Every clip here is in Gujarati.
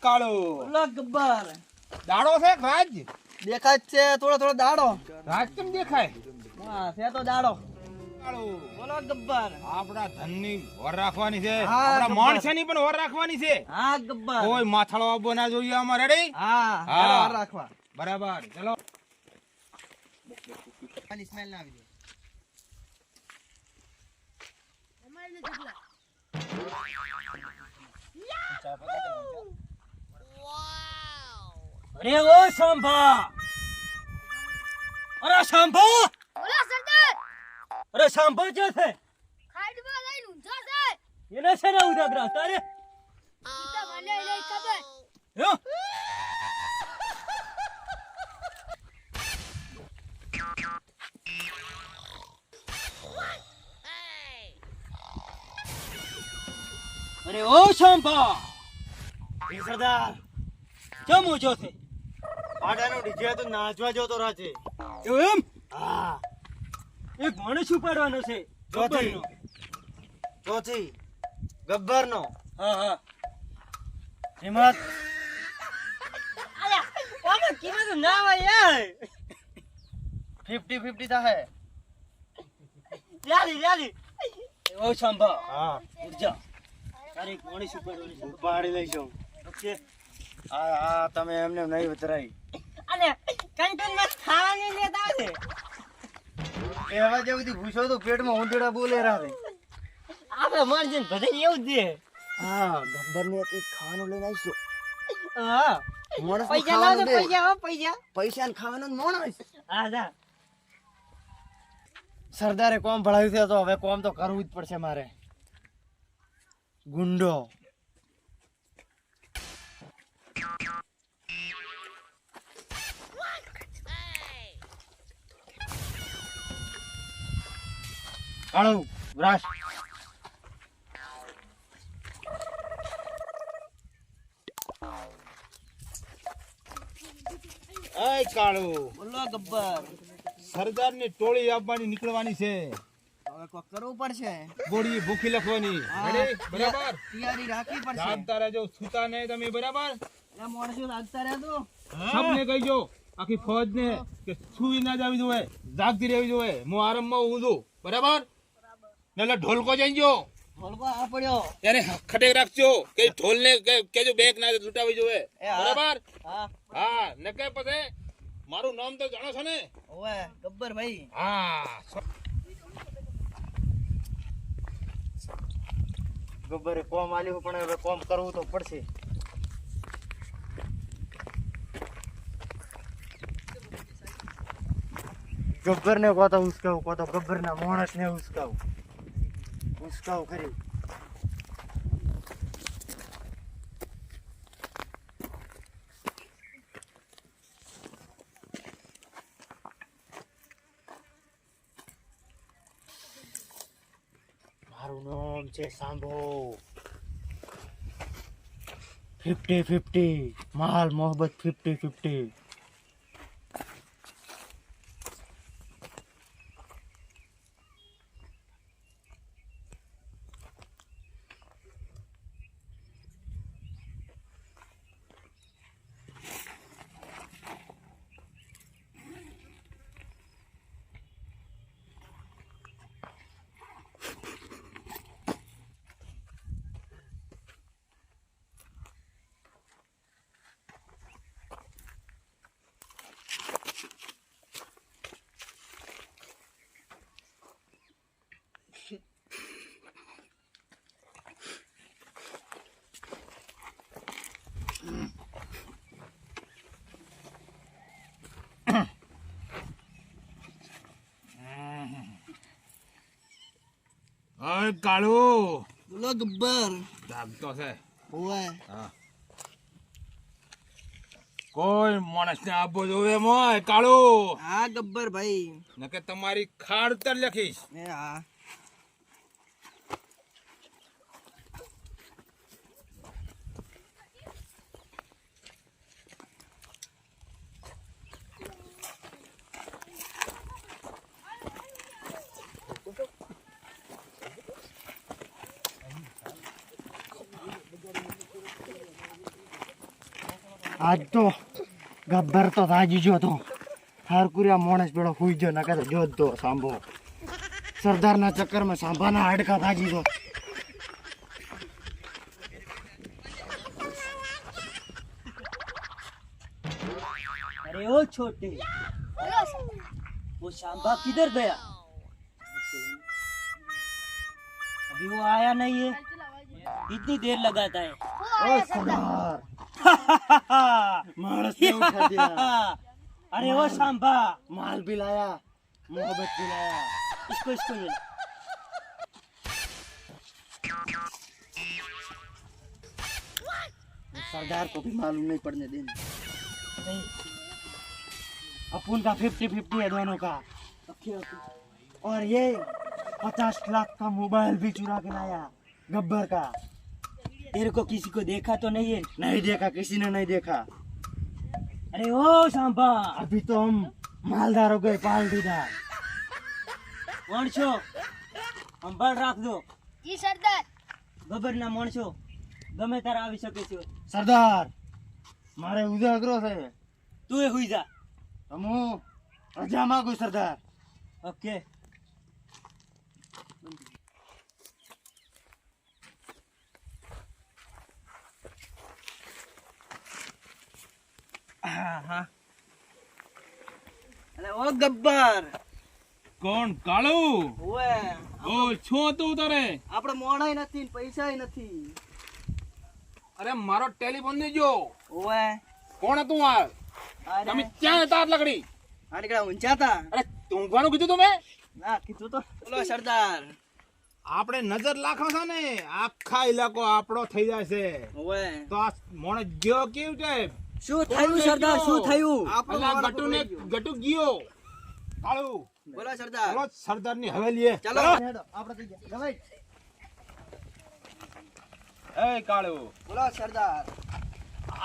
કાળો. બોલો ગબ્બર દાડો છે રાજ? દેખાય છે થોડો થોડો દાડો. રાજ કેમ દેખાય? હા છે તો દાડો. કાળો. બોલો ગબ્બર ધનની વર રાખવાની છે. હા, આપણા ગબ્બર. પણ વર રાખવાની છે. હા ગબ્બર કોઈ માથાળો આવવો ના જોઈએ અમારે રેડી હા હા. હાલો રાખવા. બરાબર ચલો. આની સ્મેલ ના આવી અરે ઓ શાંભા અરે શાંભા ઓલા સરદાર. અરે શાંભા ક્યાં છે. ખાડમાં લઈને ઊંઝા છે. એને છે ને ઉદાગરા તારે તો મને નહીં ખબર. હે? અરે ઓ શાંભા સરદાર. કેમ ઓછો છે. પાડાનો ડીજે તો નાચવા જતો રહે છે. એવું એમ? હા. એક માણસ ઉપાડવાનો છે. ચોથી. ગબ્બરનો. ચોથી. ગબ્બર હા હા. હિંમત. આમાં કીધું ના હોય યાર ફિફ્ટી ફિફ્ટી થાય યારી યારી ઓ શાંભા હા. ઊર્જા. તારી માણસ ઉપાડવાનો છે. ઉપાડી લઈશું. ઓકે. આ આ તમે એમને નહીં ઉતરાઈ અરે કંટોનમાં ખાવાની ને છે એવા જેવું થી ભૂસો તો પેટમાં ઊંધડા બોલે રહે આપણે માર્જિન ભજન એવું જ દે હા ગબ્બર ને એક ખાવાનું લઈને આવીશું. હા. મોણસ પૈસા લાવજો પૈસા હો પૈસા. પૈસા ને ખાવાનું મોણસ હા જા. સરદારે કોમ ભળાવ્યું છે તો હવે કોમ તો કરવું જ પડશે મારે. ગુંડો. કાળું રાશ આય કાળો. બોલો ગબ્બર. સરદારની ટોળી આપવાની નીકળવાની છે. હવે કોક કરવું પડશે. ગોળી ભૂખી લખવાની. રેડી બરાબર? તૈયારી રાખવી પડશે. જાગતા રહેજો સુતા નહીં તમે બરાબર? એટલે માણસો લાગતા રહેજો સબને કહીજો આખી ફોજ ને કે સુઈ ના જાવી જોઈએ જાગતી રહેવી જોઈએ હું આરામમાં માં છું બરાબર? એટલે ઢોલકો જઈજો ઢોલકો આ પડ્યો. ત્યારે ખટેક રાખજો. કે ઢોલ ને કેજો બેક ના લૂટાવી જોવે. બરાબર? હા. હા ને કે પછી મારું નામ તો જાણો છો ને? ઓએ ગબ્બર ભાઈ. હા ગબ્બરે કોમ આલ્યું પણ હવે કોમ કરવું તો પડશે. ગબ્બર ને કોતો ઉસકાવું કહો ગબ્બર ના માણસ ને ઉસકાવું. ઉસકાવું કરી. મારું નામ છે સાંભો. ફિફ્ટી ફિફ્ટી માલ મોહબ્બત ફિફ્ટી ફિફ્ટી. અય કાળું. બોલો ગબ્બર જાગતો છે ઓવે કોઈ માણસ ને આપો જોવે મોય કાળો. હા ગબ્બર ભાઈ. નકે તમારી ખાડ તર લખીશ. એ હા. આજ તો ગબ્બર તો થાજી ગયો તો હારકુરિયા માણસ પેલો હુઈ ગયો નકર તો જોત તો સાંભો સરદારના ચક્કરમાં સાંભાના હાડકા ભાજી દો अरे ओ छोटे બોલો સરદાર वो शांबा किधर गया अभी वो आया नहीं है कितनी देर लगाता है ઓ સરદાર माल से उठा दिया। अरे वो सांबा माल भी लाया मोहब्बत भी लाया इसको इसको मिला सरदार को भी मालूम नहीं पड़ने देना। अपुन का फिफ्टी फिफ्टी है दोनों का। और ये पचास लाख का मोबाइल भी चुरा के लाया गब्बर का। तेरे को किसी को देखा तो नहीं है नहीं देखा किसी ने नहीं देखा अरे ओ शांबा अभी तो हम मालदार हो गए पाल्टीदार માણસો સંભાળ રાખજો જી સરદાર ગબરના માણસો ગમે ત્યારે આવી શકે છે સરદાર મારે ઉજાગરો છે તું એ હુઈ જા તો હું રજા માંગુ સરદાર ઓકે અરે ઓ ગબ્બર. કોણ? કાળું? ઓએ ઓ છો તું તારે? આપણે મોણાય નથી પૈસાય નથી. અરે મારો ટેલિફોન જો. ઓએ કોણ હતું આ? તમે ક્યાં હતા લકડી? આ નીકળ્યા ઊંચા હતા. અરે ઊંઘવાનું કીધું તમે? ના કીધું તો. બોલો સરદાર. આપણે નજર લાખો છે ને આખા ઇલાકો આપણો થઈ જાય છે. તો આ મોણે ગયો કેવું છે? શું થયું સરદાર? શું થયું? અલા ગટુ ને ગટુ ગયો. કાળુ. બોલો સરદાર. ચલો સરદારની હવેલી ચાલો. આપણે થઈ ગયા. ભાઈ એ કાળુ. બોલો સરદાર.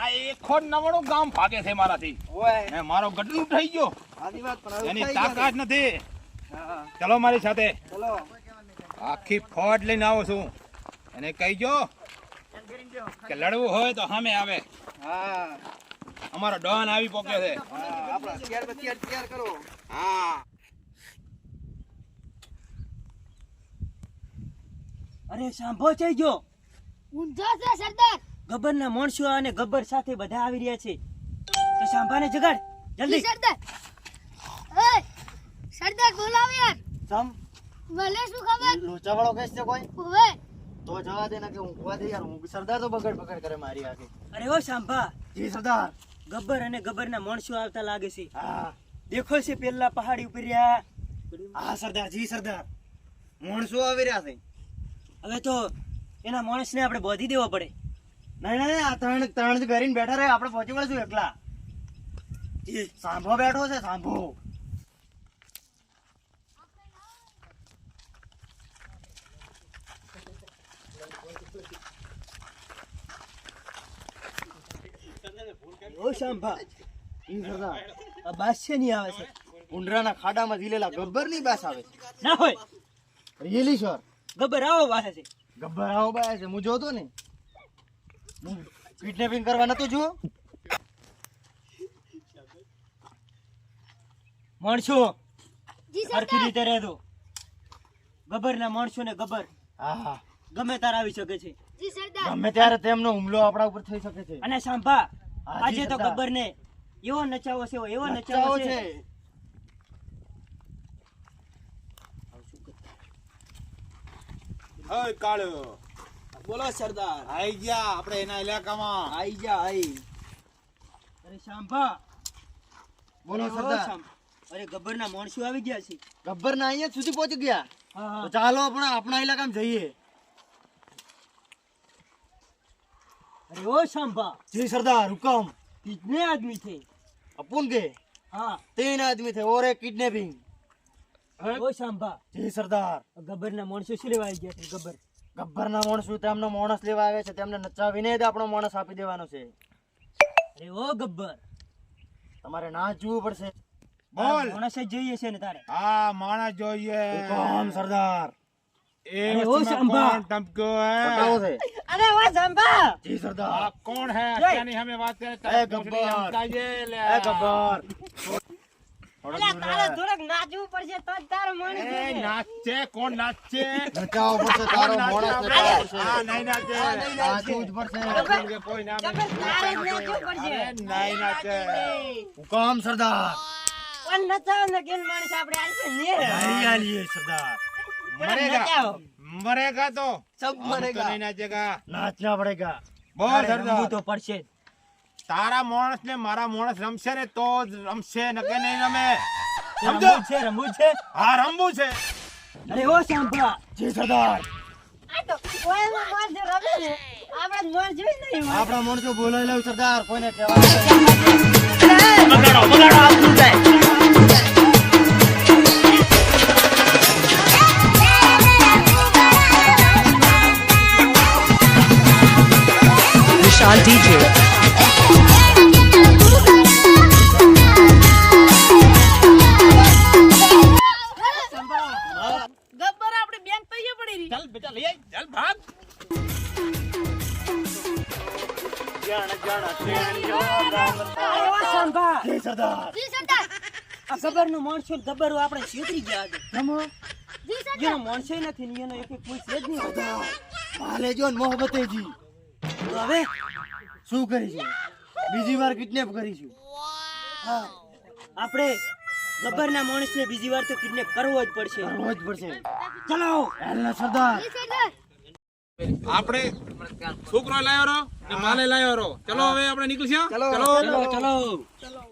આ એકો નવણું ગામ ભાગે છે મારાથી. ઓય. ને મારો ગટુ થઈ ગયો. આની વાત પણ એની તાકાત નથી. ચલો મારી સાથે. ચલો આખી ફોડ લઈને આવું છું. અને કહીજો કે લડવું હોય તો સામે આવે. હા. અમારો ડોન આવી પોકે છે. હા. તૈયાર તૈયાર તૈયાર કરો હા અરે સાંભો છે જો. ઊંધો છે સરદાર. ગબ્બરના માણસો અને ગબ્બર સાથે બધા આવી રહ્યા છે. તો સાંભાને જગાડ જલ્દી. સરદાર. એ સરદાર બોલાવ યાર. સમ મને શું ખબર. લોચાવાળો કેસ છે કોઈ? ઓવે. તો જવા દેના કે હું કવા દે યાર. હું સરદાર તો બગડ બગડ કરે મારી આગે. અરે ઓ સાંભા. જી સરદાર. ગબ્બર અને ગબ્બરના માણસો આવતા લાગે છે. હા. દેખો છે પેલા પહાડી ઉપર રહ્યા. હા સરદાર જી સરદાર. માણસો આવી રહ્યા છે. હવે તો એના માણસને આપણે બોધી દેવો પડે. નહીં નહીં આ ત્રણ ત્રણ જ કરીને બેઠા રહે આપણે પહોંચી વળશું એકલા. સાંભો બેઠો છે સાંભો. ઓ સાંભા જી સરદાર આ બાસ છે નહીં આવે છે. ઉંડરાના ખાડામાં ઝીલેલા ગબ્બરની બાસ આવે છે. ના હોય. રિયલી શ્યોર ગબ્બર આવો વાસે છે. ગબ્બર આવો બાય છે. હું જોતો ને. હું કિડનેપિંગ કરવા નતો જો માણસો સરખી રીતે રહેજો. ગબ્બરના માણસો ને ગબ્બર. હા હા ગમે તાર આવી શકે છે. ગમે ત્યારે તેમનો હુમલો આપણા ઉપર થઈ શકે છે. અને સાંભા આજે તો સરદાર. ગબ્બર ને એવો નચાવો છે એવો નચાવો નચાવો છે. છે. કાળો. બોલો સરદાર. આઈ ગયા આપણે એના ઇલાકામાં આઈ જા આઈ. અરે સાંભા. બોલો સરદાર. અરે ગબ્બરના માણસો આવી ગયા છે. ગબ્બર ના અહીંયા સુધી પહોંચી ગયા. હા તો ચાલો આપણે આપણા ઇલાકામાં જઈએ. અરે ઓ સાંભા જી સરદાર હુકમ कितने आदमी थे अपन के हाँ तीन आदमी थे और एक किडनैपिंग ओ सांभा જી સરદાર ગબ્બરના માણસો શું લેવા આવી ગયા છે ગબ્બર ગબ્બર ના માણસ તેમનો માણસ લેવા આવે છે તેમને નચાવીને જ આપણો માણસ આપી દેવાનો છે અરે ઓ ગબ્બર તમારે ના જ જોવું પડશે બોલ માણસ જ જોઈએ છે ને તારે હા માણસ જોઈએ હુકમ સરદાર એ ઓ. કોણ ટપકો હે? અરે વાહ સંભા. જી સરદાર. આ કોણ હે. અત્યારની સામે વાત કરે એ ગબ્બર. લે. એ ગબ્બર. સરદાર. પણ નચાવો ને કેમ માણસ આપણે આલશે ને નહીં આલીએ સરદાર મરેગા નચાવો. મરેગા તો સબ हम तो नहीं नाचेगा નાચના પડેગા બોલ અરે સરદાર રમવું તો પડશે જ. તારા માણસ ને મારા માણસ રમશે ને તો જ રમશે નકે નહીં રમે સમજો રમવું છે રમવું છે હા રમવું છે અરે ઓ સંભા જી સરદાર આ તો કોઈનો માણસ જે રમે ને આપણે મન જોઈ નહીં હોય. આપણા માણસો બોલાવી લઉં સરદાર કોઈને કહેવા Vishal DJ. ગબ્બર આપણી બેંક પૈયે DJ. ચાલ બેટા લઈ આય ચાલ ભાગ. અરે ઓ સંભા જી સરદાર જી સરદાર આ ગબ્બરનો માણસો ને આપણે છેતરી ગયા છે. જમો જી સરદાર જેનો માણસો નથી ને એનો એક એક કોઈ જ નહીં. હોતો. હાલે જો હવે શું કરીશું? બીજી વાર કિડનેપ કરીશું. હા. આપણે ગબ્બરના માણસને બીજી વાર તો કિડનેપ કરવો જ પડશે. કરવો જ પડશે. ચલો. હેલો સરદાર. સરદાર આપણે છોકરો લાવ્યો રો ને માલે લાવ્યો રો ચલો હવે આપણે નીકળશું. ચલો. ચલો ચલો.